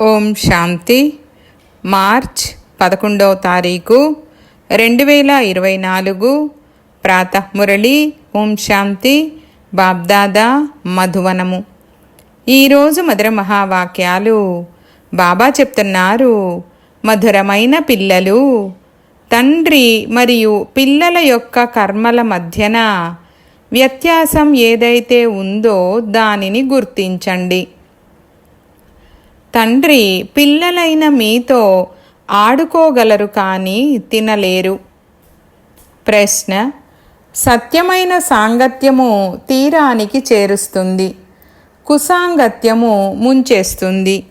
ఓం శాంతి. March పదకొండవ తారీఖు రెండు వేల ఇరవై నాలుగు. ప్రాతమురళి ఓం శాంతి. బాబ్దాదా మధువనము. ఈరోజు మధుర మహావాక్యాలు బాబా చెప్తున్నారు. మధురమైన పిల్లలు తండ్రి మరియు పిల్లల యొక్క కర్మల మధ్యన వ్యత్యాసం ఏదైతే ఉందో దానిని గుర్తించండి. తండ్రి పిల్లలైన మీతో ఆడుకోగలరు కానీ తినలేరు. ప్రశ్న సత్యమైన సాంగత్యము తీరానికి చేరుస్తుంది. కుసాంగత్యము ముంచేస్తుంది.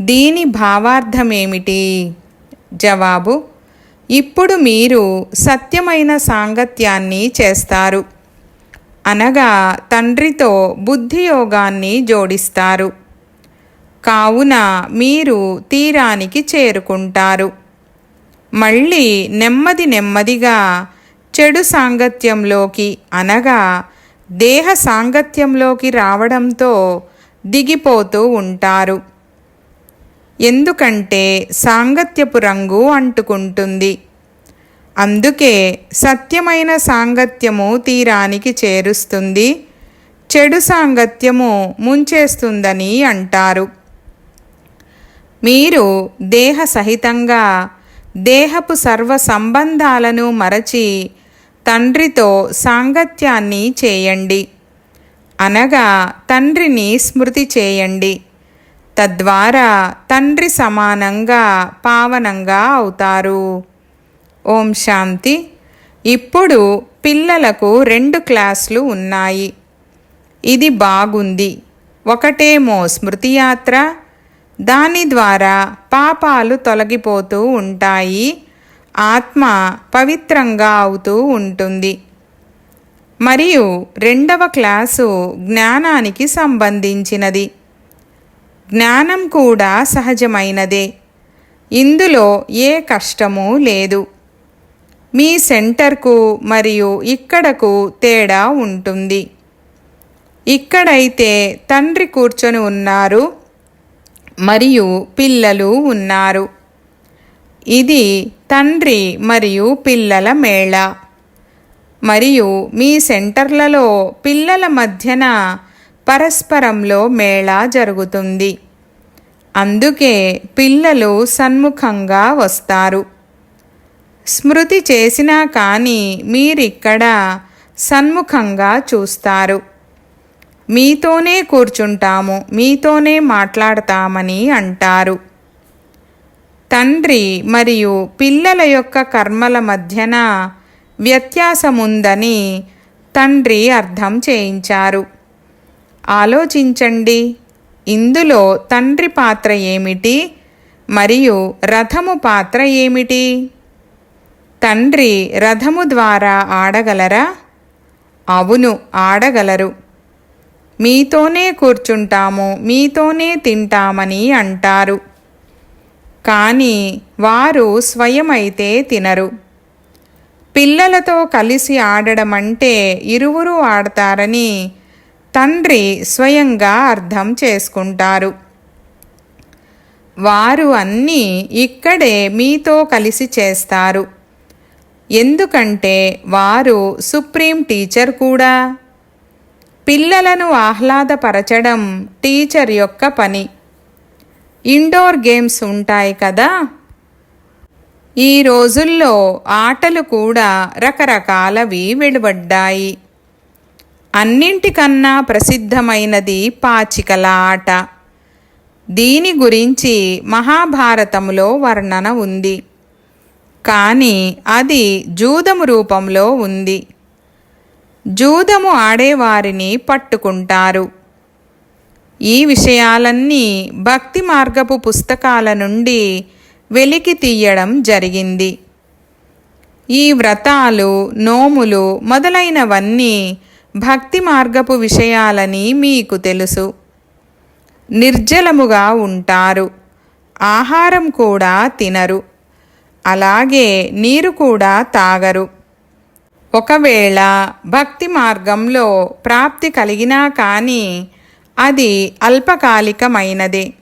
దీని భావార్థమేమిటి? జవాబు ఇప్పుడు మీరు సత్యమైన సాంగత్యాన్ని చేస్తారు. అనగా తండ్రితో బుద్ధియోగాన్ని జోడిస్తారు. కావున మీరు తీరానికి చేరుకుంటారు. మళ్ళీ నెమ్మది నెమ్మదిగా చెడు సాంగత్యంలోకి అనగా దేహ సాంగత్యంలోకి రావడంతో దిగిపోతూ ఉంటారు. ఎందుకంటే సాంగత్యపు రంగు అంటుకుంటుంది. అందుకే సత్యమైన సాంగత్యము తీరానికి చేరుస్తుంది చెడు సాంగత్యము ముంచేస్తుందని అంటారు. మీరు దేహ సహితంగా దేహపు సర్వ సంబంధాలను మరచి తండ్రితో సాంగత్యాన్ని చేయండి. అనగా తండ్రిని స్మృతి చేయండి. తద్వారా తండ్రి సమానంగా పావనంగా అవుతారు. ఓం శాంతి. ఇప్పుడు పిల్లలకు రెండు క్లాసులు ఉన్నాయి. ఇది బాగుంది. ఒకటేమో స్మృతియాత్ర దాని ద్వారా పాపాలు తొలగిపోతూ ఉంటాయి. ఆత్మ పవిత్రంగా అవుతూ ఉంటుంది. మరియు రెండవ క్లాసు జ్ఞానానికి సంబంధించినది. జ్ఞానం కూడా సహజమైనదే. ఇందులో ఏ కష్టమూ లేదు. మీ సెంటర్కు మరియు ఇక్కడకు తేడా ఉంటుంది. ఇక్కడైతే తండ్రి కూర్చొని ఉన్నారు. మరియు పిల్లలు ఉన్నారు. ఇది తండ్రి మరియు పిల్లల మేళ. మరియు మీ సెంటర్లలో పిల్లల మధ్యన పరస్పరంలో మేళా జరుగుతుంది. అందుకే పిల్లలు సన్ముఖంగా వస్తారు. స్మృతి చేసినా కానీ మీరిక్కడ సన్ముఖంగా చూస్తారు. మీతోనే కూర్చుంటాము మీతోనే మాట్లాడతామని అంటారు. తండ్రి మరియు పిల్లల యొక్క కర్మల మధ్యన వ్యత్యాసముందని తండ్రి అర్థం చేయించారు. ఆలోచించండి ఇందులో తండ్రి పాత్ర ఏమిటి మరియు రథము పాత్ర ఏమిటి? తండ్రి రథము ద్వారా ఆడగలరా? అవును ఆడగలరు. మీతోనే కూర్చుంటాము మీతోనే తింటామని అంటారు. కానీ వారు స్వయమైతే తినరు. పిల్లలతో కలిసి ఆడడం అంటే ఇరువురు ఆడతారని తండ్రి స్వయంగా అర్థం చేసుకుంటారు. వారు అన్నీ ఇక్కడే మీతో కలిసి చేస్తారు. ఎందుకంటే వారు సుప్రీం టీచర్ కూడా. పిల్లలను ఆహ్లాదపరచడం టీచర్ యొక్క పని. ఇండోర్ గేమ్స్ ఉంటాయి కదా? ఈ రోజుల్లో ఆటలు కూడా రకరకాలవి వెలువడ్డాయి. అన్నింటికన్నా ప్రసిద్ధమైనది పాచికల ఆట. దీని గురించి మహాభారతంలో వర్ణన ఉంది. కానీ అది జూదము రూపంలో ఉంది. జూదము ఆడేవారిని పట్టుకుంటారు. ఈ విషయాలన్నీ భక్తి మార్గపు పుస్తకాల నుండి వెలికి తీయడం జరిగింది. ఈ వ్రతాలు నోములు మొదలైనవన్నీ భక్తి మార్గపు విషయాలని మీకు తెలుసు. నిర్జలముగా ఉంటారు. ఆహారం కూడా తినరు. అలాగే నీరు కూడా తాగరు. ఒకవేళ భక్తి మార్గంలో ప్రాప్తి కలిగినా కానీ అది అల్పకాలికమైనదే.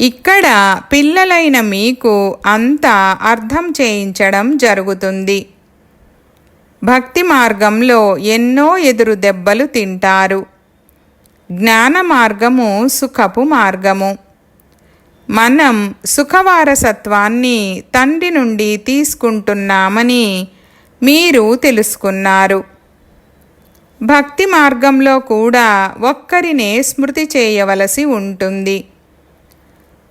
ఇక్కడ పిల్లలైన మీకు అంతా అర్థం చేయించడం జరుగుతుంది. భక్తి మార్గంలో ఎన్నో ఎదురు దెబ్బలు తింటారు. జ్ఞాన మార్గము సుఖపు మార్గము. మనం సుఖవారసత్వాన్ని తండ్రి నుండి తీసుకుంటున్నామని మీరు తెలుసుకున్నారు. భక్తి మార్గంలో కూడా ఒక్కరినే స్మృతి చేయవలసి ఉంటుంది.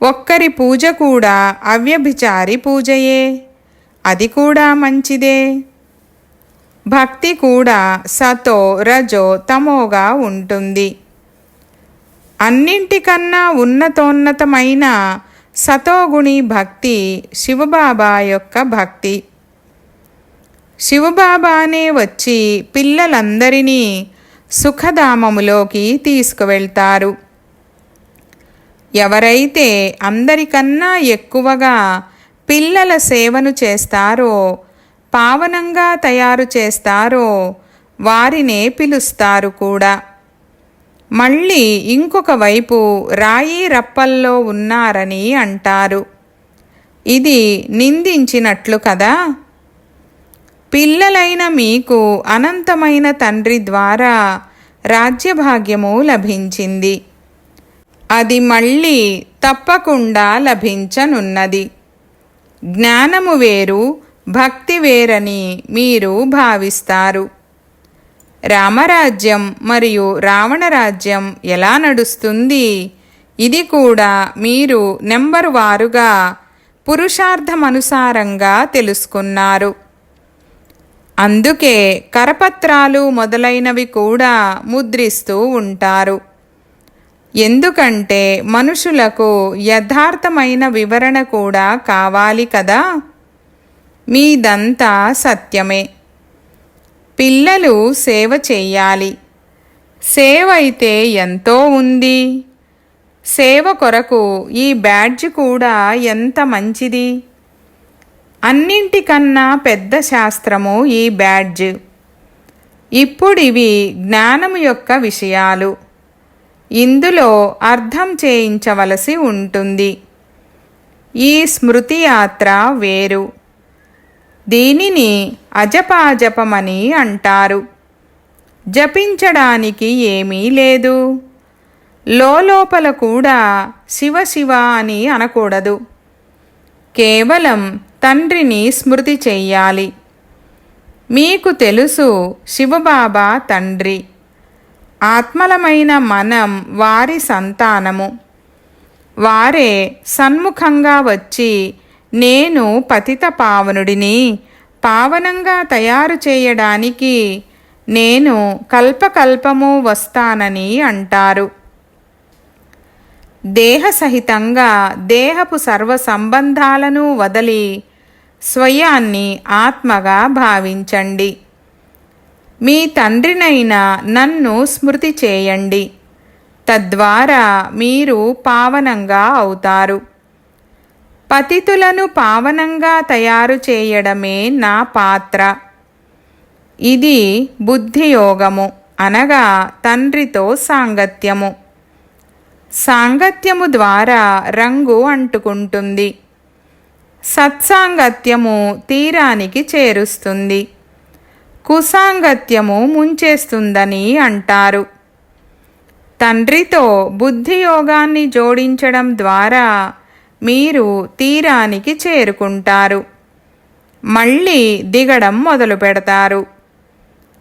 ఒక్కరి పూజ కూడా అవ్యభిచారి పూజయే. అది కూడా మంచిదే. భక్తి కూడా సతో రజో తమోగా ఉంటుంది. అన్నింటికన్నా ఉన్నతోన్నతమైన సతోగుణి భక్తి శివబాబా యొక్క భక్తి. శివబాబానే వచ్చి పిల్లలందరినీ సుఖధామములోకి తీసుకువెళ్తారు. ఎవరైతే అందరికన్నా ఎక్కువగా పిల్లల సేవను చేస్తారో పావనంగా తయారు చేస్తారో వారినే పిలుస్తారు కూడా. మళ్ళీ ఇంకొక వైపు రాయి రప్పల్లో ఉన్నారని అంటారు. ఇది నిందించినట్లు కదా? పిల్లలైన మీకు అనంతమైన తండ్రి ద్వారా రాజ్యభాగ్యము లభించింది. అది మళ్ళీ తప్పకుండా లభించనున్నది. జ్ఞానము వేరు భక్తి వేరని మీరు భావిస్తారు. రామరాజ్యం మరియు రావణరాజ్యం ఎలా నడుస్తుంది? ఇది కూడా మీరు నెంబరు వారుగా పురుషార్థమనుసారంగా తెలుసుకున్నారు. అందుకే కరపత్రాలు మొదలైనవి కూడా ముద్రిస్తూ ఉంటారు. ఎందుకంటే మనుషులకు యథార్థమైన వివరణ కూడా కావాలి కదా? మీదంతా సత్యమే. పిల్లలు సేవ చేయాలి. సేవ అయితే ఎంతో ఉంది. సేవ కొరకు ఈ బ్యాడ్జ్ కూడా ఎంత మంచిది? అన్నింటికన్నా పెద్ద శాస్త్రము ఈ బ్యాడ్జ్. ఇప్పుడివి జ్ఞానము యొక్క విషయాలు. ఇందులో అర్థం చేయించవలసి ఉంటుంది. ఈ స్మృతి యాత్ర వేరు. దీనిని అజపాజపమని అంటారు. జపించడానికి ఏమీ లేదు. లోపల కూడా శివ శివ అని అనకూడదు. కేవలం తండ్రిని స్మృతి చెయ్యాలి. మీకు తెలుసు శివబాబా తండ్రి. ఆత్మలమైన మనం వారి సంతానము. వారే సన్ముఖంగా వచ్చి నేను పతిత పావనుడిని పావనంగా తయారు చేయడానికి నేను కల్పకల్పము వస్తానని అంటారు. దేహసహితంగా దేహపు సర్వ సంబంధాలను వదలి స్వయాన్ని ఆత్మగా భావించండి. మీ తండ్రినైనా నన్ను స్మృతి చేయండి. తద్వారా మీరు పావనంగా అవుతారు. పతితులను పావనంగా తయారు చేయడమే నా పాత్ర. ఇది బుద్ధియోగము అనగా తండ్రితో సాంగత్యము. సాంగత్యము ద్వారా రంగు అంటుకుంటుంది. సత్సాంగత్యము తీరానికి చేరుస్తుంది. కుసాంగత్యము ముంచేస్తుందని అంటారు. తండ్రితో బుద్ధియోగాన్ని జోడించడం ద్వారా మీరు తీరానికి చేరుకుంటారు. మళ్ళీ దిగడం మొదలు పెడతారు.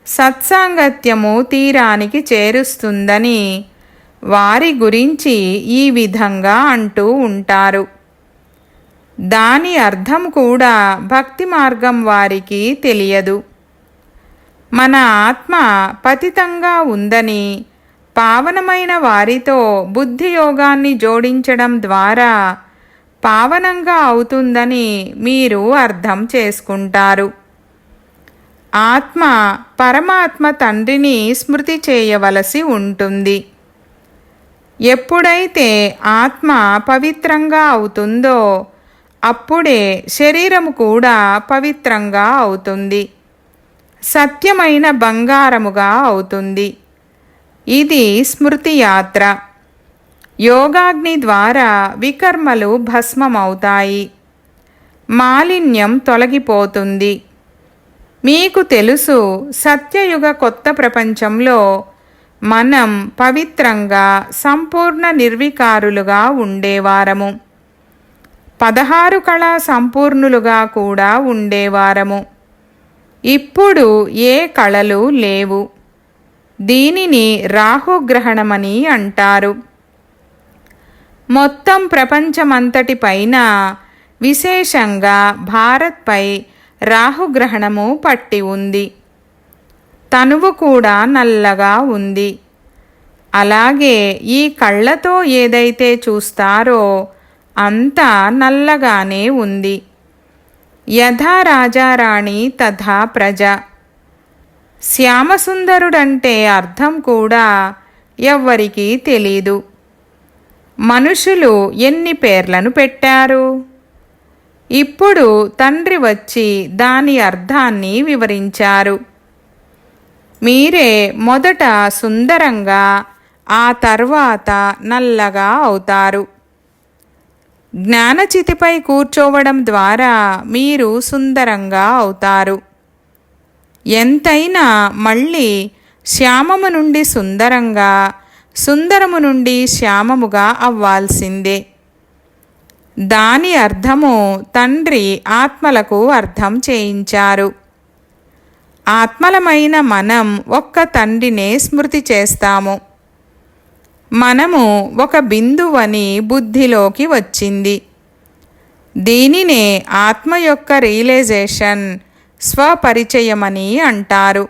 సత్సాంగత్యము తీరానికి చేరుస్తుందని వారి గురించి ఈ విధంగా అంటూ ఉంటారు. దాని అర్థం కూడా భక్తి మార్గం వారికి తెలియదు. మన ఆత్మ పతితంగా ఉందని పావనమైన వారితో బుద్ధియోగాన్ని జోడించడం ద్వారా పావనంగా అవుతుందని మీరు అర్థం చేసుకుంటారు. ఆత్మ పరమాత్మ తండ్రిని స్మృతి చేయవలసి ఉంటుంది. ఎప్పుడైతే ఆత్మ పవిత్రంగా అవుతుందో అప్పుడే శరీరము కూడా పవిత్రంగా అవుతుంది. సత్యమైన బంగారముగా అవుతుంది. ఇది స్మృతి యాత్ర యోగాగ్ని ద్వారా వికర్మలు భస్మమవుతాయి. మాలిన్యం తొలగిపోతుంది. మీకు తెలుసు సత్యయుగ కొత్త ప్రపంచంలో మనం పవిత్రంగా సంపూర్ణ నిర్వికారులుగా ఉండేవారము. పదహారు కళా సంపూర్ణులుగా కూడా ఉండేవారము ఇప్పుడు ఏ కళలు లేవు. దీనిని రాహుగ్రహణమని అంటారు. మొత్తం ప్రపంచమంతటి పైన విశేషంగా భారత్పై రాహుగ్రహణము పట్టి ఉంది. తనువు కూడా నల్లగా ఉంది. అలాగే ఈ కళ్ళతో ఏదైతే చూస్తారో అంతా నల్లగానే ఉంది. యథా రాజారాణి తథా ప్రజ. శ్యామసుందరుడంటే అర్థం కూడా ఎవ్వరికీ తెలీదు. మనుషులు ఎన్ని పేర్లను పెట్టారు? ఇప్పుడు తండ్రి వచ్చి దాని అర్థాన్ని వివరించారు. మీరే మొదట సుందరంగా ఆ తర్వాత నల్లగా అవుతారు. జ్ఞానచితిపై కూర్చోవడం ద్వారా మీరు సుందరంగా అవుతారు. ఎంతైనా మళ్ళీ శ్యామము నుండి సుందరంగా సుందరము నుండి శ్యామముగా అవ్వాల్సిందే. దాని అర్థము తండ్రి ఆత్మలకు అర్థం చేయించారు. ఆత్మలమైన మనం ఒక్క తండ్రినే స్మృతి చేస్తాము. మనము ఒక బిందువని బుద్ధిలోకి వచ్చింది. దీనినే ఆత్మ యొక్క రియలైజేషన్ స్వపరిచయమని అంటారు.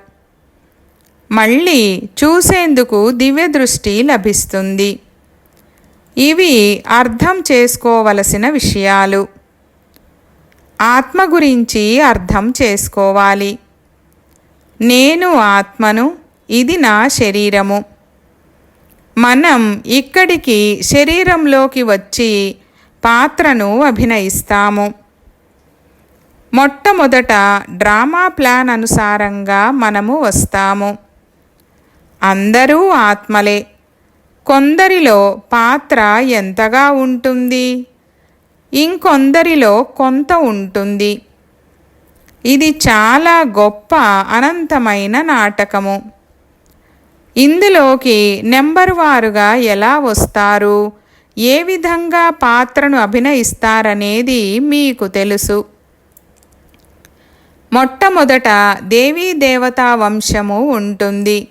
మళ్ళీ చూసేందుకు దివ్య దృష్టి లభిస్తుంది. ఇవి అర్థం చేసుకోవలసిన విషయాలు. ఆత్మ గురించి అర్థం చేసుకోవాలి. నేను ఆత్మను ఇది నా శరీరము. మనం ఇక్కడికి శరీరంలోకి వచ్చి పాత్రను అభినయిస్తాము. మొట్టమొదట డ్రామా ప్లాన్ అనుసారంగా మనము వస్తాము. అందరూ ఆత్మలే. కొందరిలో పాత్ర ఎంతగా ఉంటుంది? ఇంకొందరిలో కొంత ఉంటుంది. ఇది చాలా గొప్ప అనంతమైన నాటకము. ఇందులోకి నెంబర్ వారుగా ఎలా వస్తారు? ఏ విధంగా పాత్రను అభినయిస్తారనేది మీకు తెలుసు. మొట్టమొదట దేవీ దేవతా వంశము ఉంటుంది.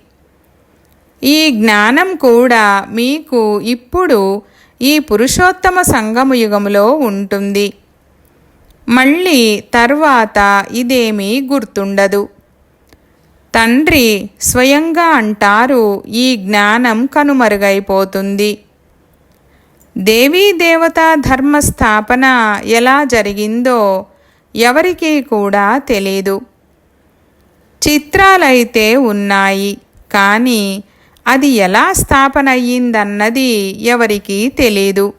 ఈ జ్ఞానం కూడా మీకు ఇప్పుడు ఈ పురుషోత్తమ సంగము యుగములో ఉంటుంది. మళ్ళీ తర్వాత ఇదేమీ గుర్తుండదు. తండ్రి స్వయంగా అంటారు ఈ జ్ఞానం కనుమరుగైపోతుంది. దేవీ దేవతా ధర్మ స్థాపన ఎలా జరిగిందో ఎవరికీ కూడా తెలీదు. చిత్రాలైతే ఉన్నాయి కానీ అది ఎలా స్థాపన అయ్యిందన్నది ఎవరికీ తెలీదు.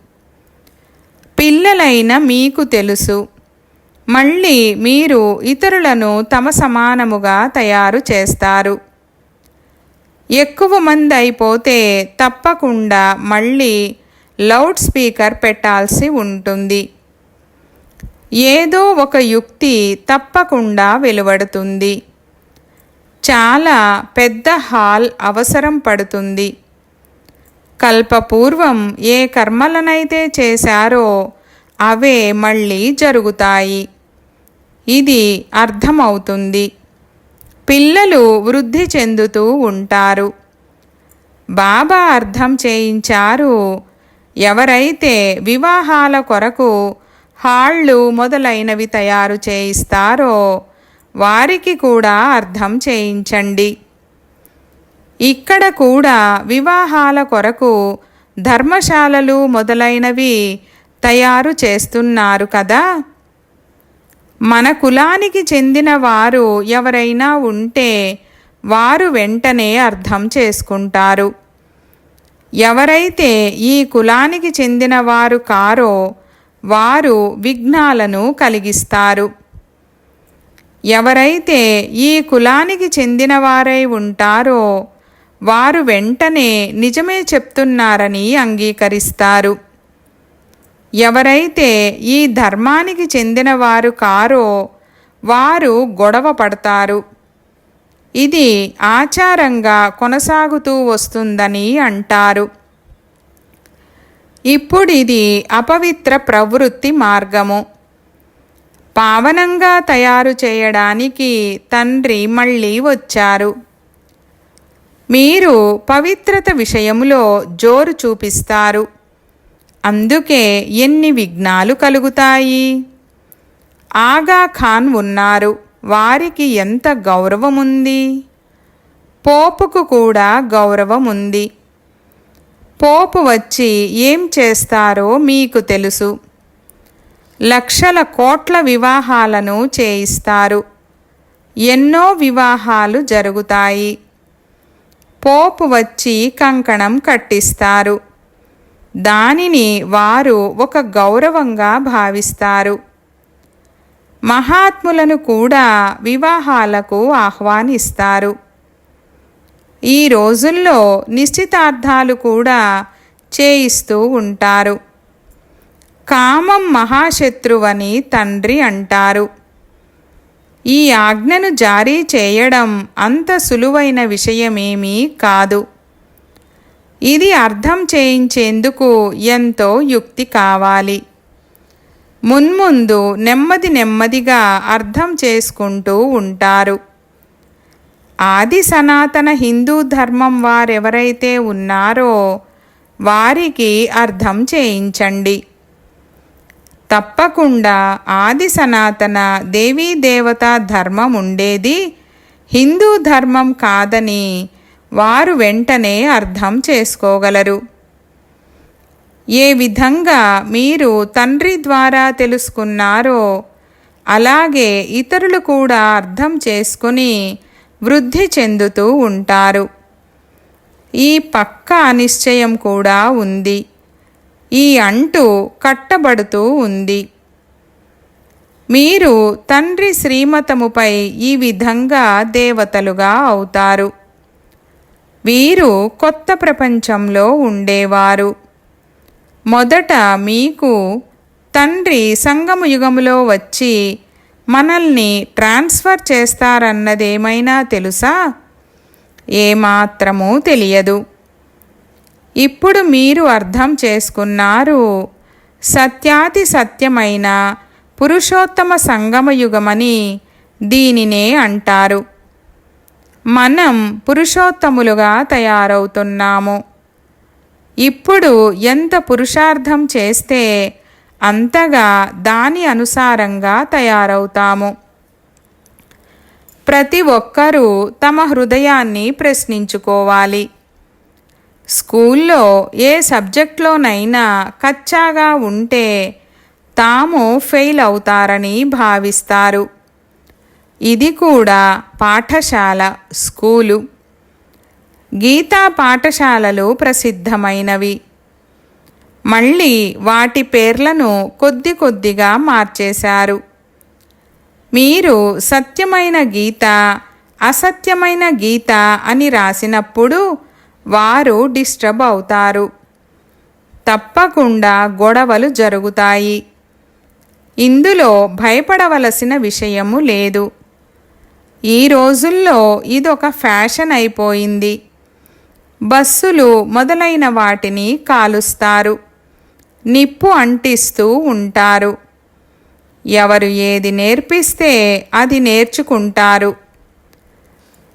పిల్లలైన మీకు తెలుసు. మళ్ళీ మీరు ఇతరులను తమ సమానముగా తయారు చేస్తారు. ఎక్కువ మంది అయిపోతే తప్పకుండా మళ్ళీ లౌడ్ స్పీకర్ పెట్టాల్సి ఉంటుంది. ఏదో ఒక యుక్తి తప్పకుండా వెలువడుతుంది. చాలా పెద్ద హాల్ అవసరం పడుతుంది. కల్పపూర్వం ఏ కర్మలనైతే చేశారో అవే మళ్ళీ జరుగుతాయి. ఇది అర్థమవుతుంది. పిల్లలు వృద్ధి చెందుతూ ఉంటారు. బాబా అర్థం చేయించారు ఎవరైతే వివాహాల కొరకు హాళ్ళు మొదలైనవి తయారు చేయిస్తారో వారికి కూడా అర్థం చేయించండి. ఇక్కడ కూడా వివాహాల కొరకు ధర్మశాలలు మొదలైనవి తయారు చేస్తున్నారు కదా. మన కులానికి చెందిన వారు ఎవరైనా ఉంటే వారు వెంటనే అర్థం చేసుకుంటారు. ఎవరైతే ఈ కులానికి చెందిన వారు కారో వారు విఘ్నాలను కలిగిస్తారు. ఎవరైతే ఈ కులానికి చెందినవారై ఉంటారో వారు వెంటనే నిజమే చెప్తున్నారని అంగీకరిస్తారు. ఎవరైతే ఈ ధర్మానికి చెందినవారు కారో వారు గొడవ పడతారు. ఇది ఆచారంగా కొనసాగుతూ వస్తుందని అంటారు. ఇప్పుడు ఇది అపవిత్ర ప్రవృత్తి మార్గము. పావనంగా తయారు చేయడానికి తండ్రి మళ్ళీ వచ్చారు. మీరు పవిత్రత విషయంలో జోరు చూపిస్తారు. అందుకే ఎన్ని విఘ్నాలు కలుగుతాయి? ఆగా ఖాన్ ఉన్నారు. వారికి ఎంత గౌరవముంది? పోపుకు కూడా గౌరవముంది. పోపు వచ్చి ఏం చేస్తారో మీకు తెలుసు. లక్షల కోట్ల వివాహాలను చేయిస్తారు. ఎన్నో వివాహాలు జరుగుతాయి. పోపు వచ్చి కంకణం కట్టిస్తారు. దానిని వారు ఒక గౌరవంగా భావిస్తారు. మహాత్ములను కూడా వివాహాలకు ఆహ్వానిస్తారు. ఈ రోజుల్లో నిశ్చితార్థాలు కూడా చేయిస్తూ ఉంటారు. కామం మహాశత్రువని తండ్రి అంటారు. ఈ ఆజ్ఞను జారీ చేయడం అంత సులువైన విషయమేమీ కాదు. ఇది అర్థం చేయించేందుకు ఎంతో యుక్తి కావాలి. మున్ముందు నెమ్మది నెమ్మదిగా అర్థం చేసుకుంటూ ఉంటారు. ఆది సనాతన హిందూ ధర్మం వారెవరైతే ఉన్నారో వారికి అర్థం చేయించండి. తప్పకుండా ఆది సనాతన దేవీ దేవతా ధర్మం ఉండేది హిందూ ధర్మం కాదని వారు వెంటనే అర్థం చేసుకోగలరు. ఏ విధంగా మీరు తండ్రి ద్వారా తెలుసుకున్నారో అలాగే ఇతరులు కూడా అర్థం చేసుకుని వృద్ధి చెందుతూ ఉంటారు. ఈ పక్క అనిశ్చయం కూడా ఉంది. ఈ అంటు కట్టబడుతూ ఉంది. మీరు తండ్రి శ్రీమతముపై ఈ విధంగా దేవతలుగా అవుతారు. వీరు కొత్త ప్రపంచంలో ఉండేవారు. మొదట మీకు తండ్రి సంగమ యుగములో వచ్చి మనల్ని ట్రాన్స్ఫర్ చేస్తారన్నదేమైనా తెలుసా? ఏమాత్రమూ తెలియదు. ఇప్పుడు మీరు అర్థం చేసుకున్నారు సత్యాతి సత్యమైన పురుషోత్తమ సంగమయుగమని దీనినే అంటారు. మనం పురుషోత్తములుగా తయారవుతున్నాము. ఇప్పుడు ఎంత పురుషార్థం చేస్తే అంతగా దాని అనుసారంగా తయారవుతాము. ప్రతి ఒక్కరూ తమ హృదయాన్ని ప్రశ్నించుకోవాలి. స్కూల్లో ఏ సబ్జెక్ట్లోనైనా కచ్చాగా ఉంటే తాము ఫెయిల్ అవుతారని భావిస్తారు. ఇది కూడా పాఠశాల స్కూలు. గీతా పాఠశాలలు ప్రసిద్ధమైనవి. మళ్ళీ వాటి పేర్లను కొద్ది కొద్దిగా మార్చేశారు. మీరు సత్యమైన గీత అసత్యమైన గీత అని రాసినప్పుడు వారు డిస్టర్బ్ అవుతారు. తప్పకుండా గొడవలు జరుగుతాయి. ఇందులో భయపడవలసిన విషయము లేదు. ఈ రోజుల్లో ఇదొక ఫ్యాషన్ అయిపోయింది. బస్సులు మొదలైన వాటిని కాలుస్తారు. నిప్పు అంటిస్తూ ఉంటారు. ఎవరు ఏది నేర్పిస్తే అది నేర్చుకుంటారు.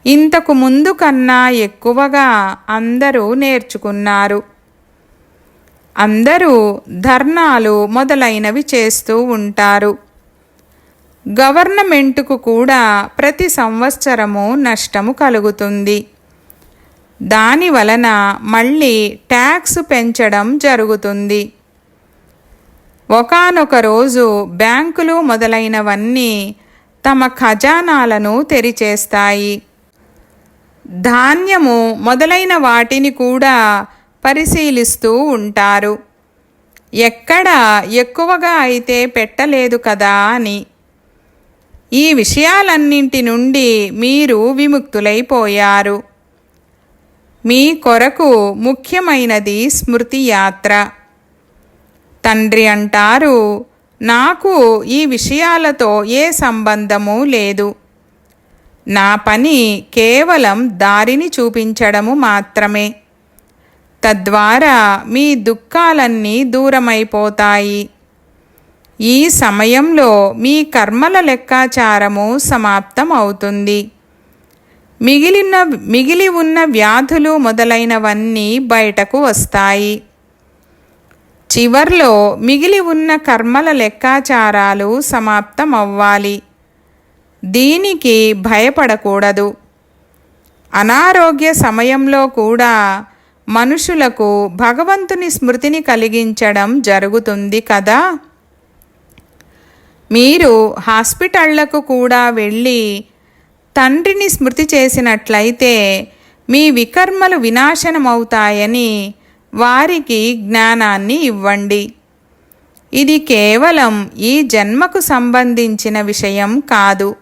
ఇంతకు ముందు కన్నా ఎక్కువగా అందరూ నేర్చుకున్నారు. అందరూ ధర్నాలు మొదలైనవి చేస్తూ ఉంటారు. గవర్నమెంటుకు కూడా ప్రతి సంవత్సరము నష్టము కలుగుతుంది. దాని వలన మళ్ళీ ట్యాక్స్ పెంచడం జరుగుతుంది. ఒకనొక రోజు బ్యాంకులు మొదలైనవన్నీ తమ ఖజానాలను తెరిచేస్తాయి. ధాన్యము మొదలైన వాటిని కూడా పరిశీలిస్తూ ఉంటారు. ఎక్కడ ఎక్కువగా అయితే పెట్టలేదు కదా అని. ఈ విషయాలన్నింటి నుండి మీరు విముక్తులైపోయారు. మీ కొరకు ముఖ్యమైనది స్మృతి యాత్ర తండ్రి అంటారు నాకు ఈ విషయాలతో ఏ సంబంధము లేదు. నా పని కేవలం దారిని చూపించడము మాత్రమే. తద్వారా మీ దుఃఖాలన్నీ దూరమైపోతాయి. ఈ సమయంలో మీ కర్మల లెక్కాచారము సమాప్తం అవుతుంది మిగిలిన మిగిలి ఉన్న వ్యాధులు మొదలైనవన్నీ బయటకు వస్తాయి. చివర్లో మిగిలి ఉన్న కర్మల లెక్కాచారాలు సమాప్తం అవ్వాలి దీనికి భయపడకూడదు. అనారోగ్య సమయంలో కూడా మనుషులకు భగవంతుని స్మృతిని కలిగించడం జరుగుతుంది కదా? మీరు హాస్పిటళ్ళకు కూడా వెళ్ళి తండ్రిని స్మృతి చేసినట్లయితే మీ వికర్మలు వినాశనమవుతాయని వారికి జ్ఞానాన్ని ఇవ్వండి. ఇది కేవలం ఈ జన్మకు సంబంధించిన విషయం కాదు.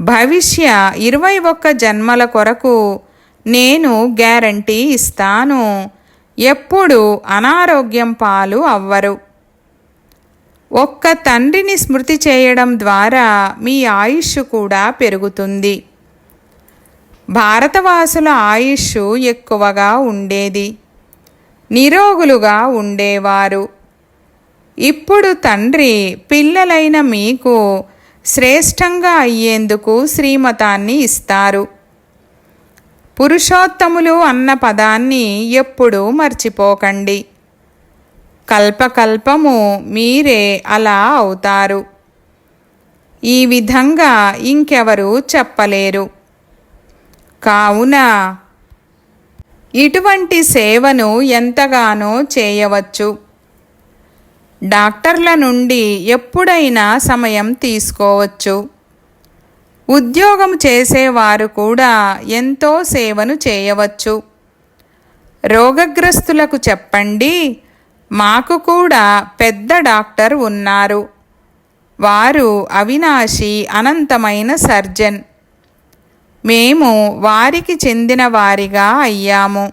భవిష్య ఇరవై ఒక్క జన్మల కొరకు నేను గ్యారంటీ ఇస్తాను. ఎప్పుడు అనారోగ్యం పాలు అవ్వరు. ఒక్క తండ్రిని స్మృతి చేయడం ద్వారా మీ ఆయుష్ కూడా పెరుగుతుంది. భారతవాసుల ఆయుష్ ఎక్కువగా ఉండేది. నిరోగులుగా ఉండేవారు. ఇప్పుడు తండ్రి పిల్లలైన మీకు శ్రేష్టంగా అయ్యేందుకు శ్రీమతాన్ని ఇస్తారు. పురుషోత్తములు అన్న పదాన్ని ఎప్పుడూ మర్చిపోకండి. కల్పకల్పము మీరే అలా అవుతారు. ఈ విధంగా ఇంకెవరూ చెప్పలేరు. కావున ఇటువంటి సేవను ఎంతగానో చేయవచ్చు. డాక్టర్ల నుండి ఎప్పుడైనా సమయం తీసుకోవచ్చు. ఉద్యోగం చేసేవారు కూడా ఎంతో సేవను చేయవచ్చు. రోగగ్రస్తులకు చెప్పండి మాకు కూడా పెద్ద డాక్టర్ ఉన్నారు. వారు అవినాశి అనంతమైన సర్జన్. మేము వారికి చెందిన వారిగా అయ్యాము.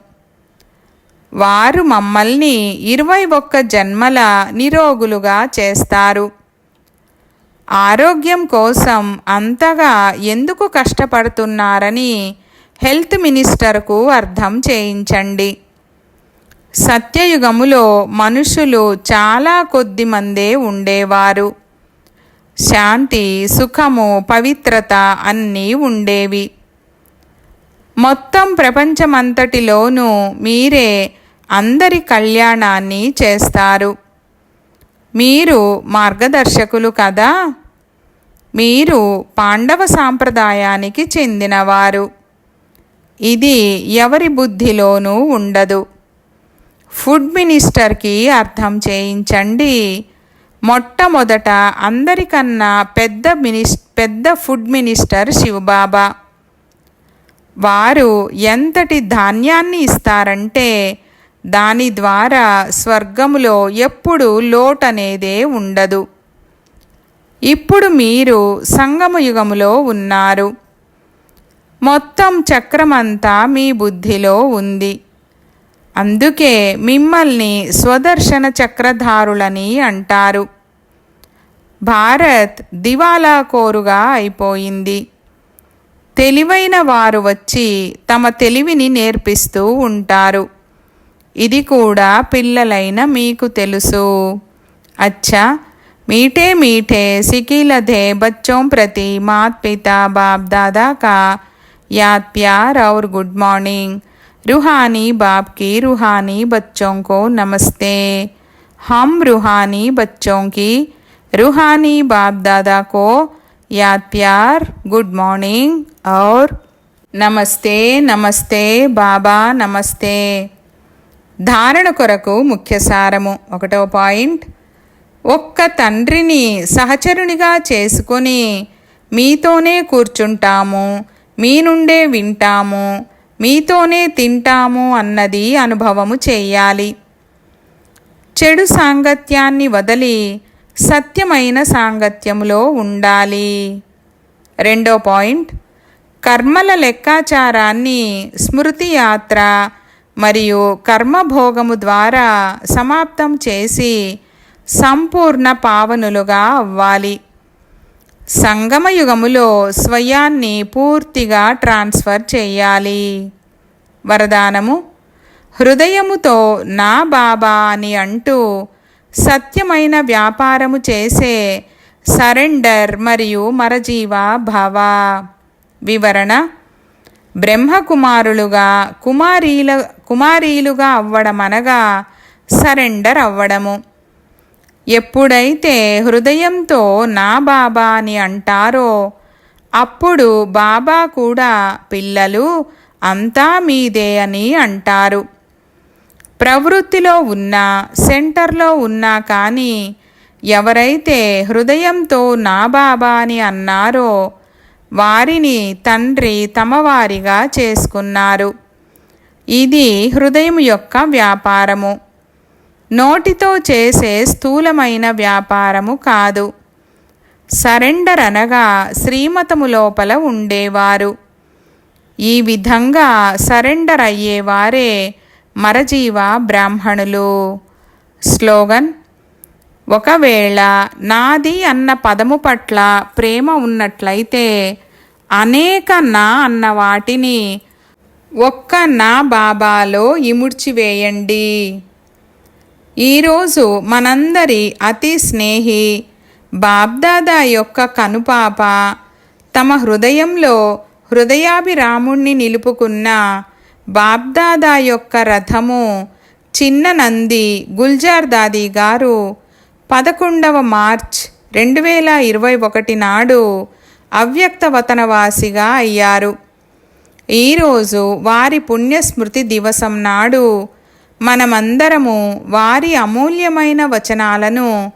వారు మమ్మల్ని ఇరవై ఒక్క జన్మల నిరోగులుగా చేస్తారు. ఆరోగ్యం కోసం అంతగా ఎందుకు కష్టపడుతున్నారని హెల్త్ మినిస్టర్కు అర్థం చేయించండి. సత్యయుగములో మనుషులు చాలా కొద్ది మందే ఉండేవారు. శాంతి సుఖము పవిత్రత అన్నీ ఉండేవి. మొత్తం ప్రపంచమంతటిలోనూ మీరే అందరి కళ్యాణాన్ని చేస్తారు. మీరు మార్గదర్శకులు కదా? మీరు పాండవ సాంప్రదాయానికి చెందినవారు. ఇది ఎవరి బుద్ధిలోనూ ఉండదు. ఫుడ్ మినిస్టర్కి అర్థం చేయించండి. మొట్టమొదట అందరికన్నా పెద్ద మినిస్ పెద్ద ఫుడ్ మినిస్టర్ శివబాబా. వారు ఎంతటి ధాన్యాన్ని ఇస్తారంటే దాని ద్వారా స్వర్గములో ఎప్పుడు లోటనేదే ఉండదు. ఇప్పుడు మీరు సంగమయుగములో ఉన్నారు. మొత్తం చక్రమంతా మీ బుద్ధిలో ఉంది. అందుకే మిమ్మల్ని స్వదర్శన చక్రధారులని అంటారు భారత్ దివాలా కోరుగా అయిపోయింది తెలివైన వారు వచ్చి తమ తెలివిని నేర్పిస్తూ ఉంటారు ఇది కూడా పిల్లలైన మీకు తెలుసు అచ్చా मीठे मीठे सिकिलधे बच्चों प्रति मात पिता बाप दादा का याद प्यार और गुड मॉर्निंग रूहानी बाप की रूहानी बच्चों को नमस्ते हम रूहानी बच्चों की रूहानी बाप दादा को याद प्यार गुड मॉर्निंग और నమస్తే నమస్తే బాబా నమస్తే ధారణ కొరకు ముఖ్య సారము ఒకటో పాయింట్ ఒక్క తండ్రిని సహచరునిగా చేసుకొని మీతోనే కూర్చుంటాము మీ నుండే వింటాము మీతోనే తింటాము అన్నది అనుభవము చేయాలి. చెడు సాంగత్యాన్ని వదిలి సత్యమైన సాంగత్యములో ఉండాలి. రెండో పాయింట్. కర్మల లెక్కాచారాన్ని స్మృతి యాత్ర మరియు కర్మభోగము ద్వారా సమాప్తం చేసి సంపూర్ణ పావనులుగా అవ్వాలి. సంగమయుగములో స్వయాన్ని పూర్తిగా ట్రాన్స్ఫర్ చేయాలి. వరదానము హృదయముతో నా బాబా అని అంటూ సత్యమైన వ్యాపారము చేసే సరెండర్ మరియు మరజీవ భవ. వివరణ బ్రహ్మకుమారులుగా కుమారీల కుమారీలుగా అవ్వడం అనగా సరెండర్ అవ్వడము. ఎప్పుడైతే హృదయంతో నా బాబా అని అంటారో అప్పుడు బాబా కూడా పిల్లలు అంతా మీదే అని అంటారు. ప్రవృత్తిలో ఉన్నా సెంటర్లో ఉన్నా కానీ ఎవరైతే హృదయంతో నా బాబా అని అన్నారో వారిని తండ్రి తమవారిగా చేసుకున్నారు. ఇది హృదయం యొక్క వ్యాపారము. నోటితో చేసే స్థూలమైన వ్యాపారము కాదు. సరెండర్ అనగా శ్రీమతము లోపల ఉండేవారు. ఈ విధంగా సరెండర్ అయ్యేవారే మరజీవ బ్రాహ్మణులు. స్లోగన్ ఒకవేళ నాది అన్న పదము పట్ల ప్రేమ ఉన్నట్లయితే అనేక నా అన్న వాటిని ఒక్క నా బాబాలో ఇముడ్చివేయండి. ఈరోజు మనందరి అతి స్నేహి బాబ్దాదా యొక్క కనుపాప తమ హృదయంలో హృదయాభిరాముణ్ణి నిలుపుకున్న బాబ్దాదా యొక్క రథము చిన్న నంది గుల్జార్ దాది గారు పదకొండవ మార్చ్ రెండు వేల ఇరవై ఒకటి నాడు అవ్యక్తవతనవాసిగా అయ్యారు. ఈరోజు వారి పుణ్యస్మృతి దివసం నాడు మనమందరము వారి అమూల్యమైన వచనాలను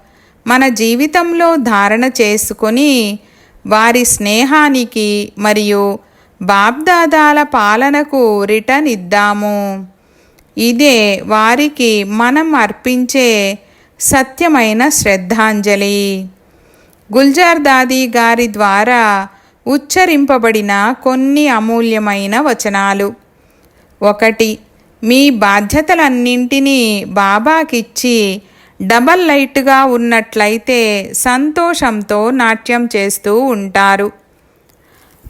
మన జీవితంలో ధారణ చేసుకొని వారి స్నేహానికి మరియు బాబ్దాదాల పాలనకు రిటర్న్ ఇద్దాము. ఇదే వారికి మనం అర్పించే సత్యమైన శ్రద్ధాంజలి. గుల్జార్ దాది గారి ద్వారా ఉచ్చరింపబడిన కొన్ని అమూల్యమైన వచనాలు. ఒకటి మీ బాధ్యతలన్నింటినీ బాబాకిచ్చి డబల్ లైట్గా ఉన్నట్లయితే సంతోషంతో నాట్యం చేస్తూ ఉంటారు.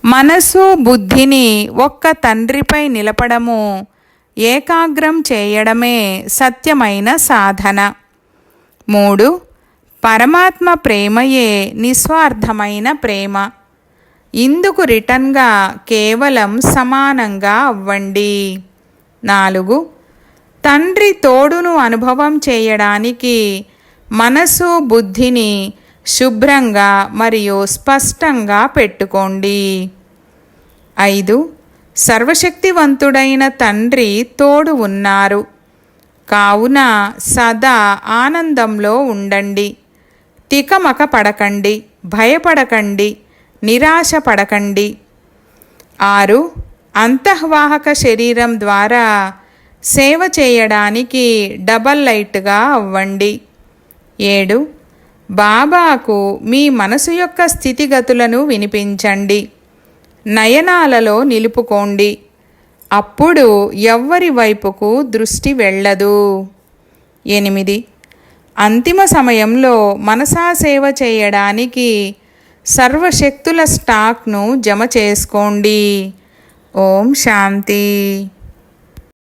మనసు బుద్ధిని ఒక్క తండ్రిపై నిలపడము ఏకాగ్రం చేయడమే సత్యమైన సాధన. మూడు పరమాత్మ ప్రేమయే నిస్వార్థమైన ప్రేమ. ఇందుకు రిటర్న్గా కేవలం సమానంగా అవ్వండి. నాలుగు. తండ్రి తోడును అనుభవం చేయడానికి మనసు బుద్ధిని శుభ్రంగా మరియు స్పష్టంగా పెట్టుకోండి. ఐదు. సర్వశక్తివంతుడైన తండ్రి తోడు ఉన్నారు. కావున సదా ఆనందంలో ఉండండి. తికమక పడకండి భయపడకండి నిరాశ పడకండి. ఆరు. అంతఃవాహక శరీరం ద్వారా సేవ చేయడానికి డబల్ లైట్గా అవ్వండి. ఏడు బాబాకు మీ మనసు యొక్క స్థితిగతులను వినిపించండి. నయనాలలో నిలుపుకోండి. అప్పుడు ఎవ్వరి వైపుకు దృష్టి వెళ్ళదు. ఎనిమిది అంతిమ సమయంలో మనసా సేవ చేయడానికి సర్వశక్తుల స్టాక్ను జమ చేసుకోండి. ఓం శాంతి.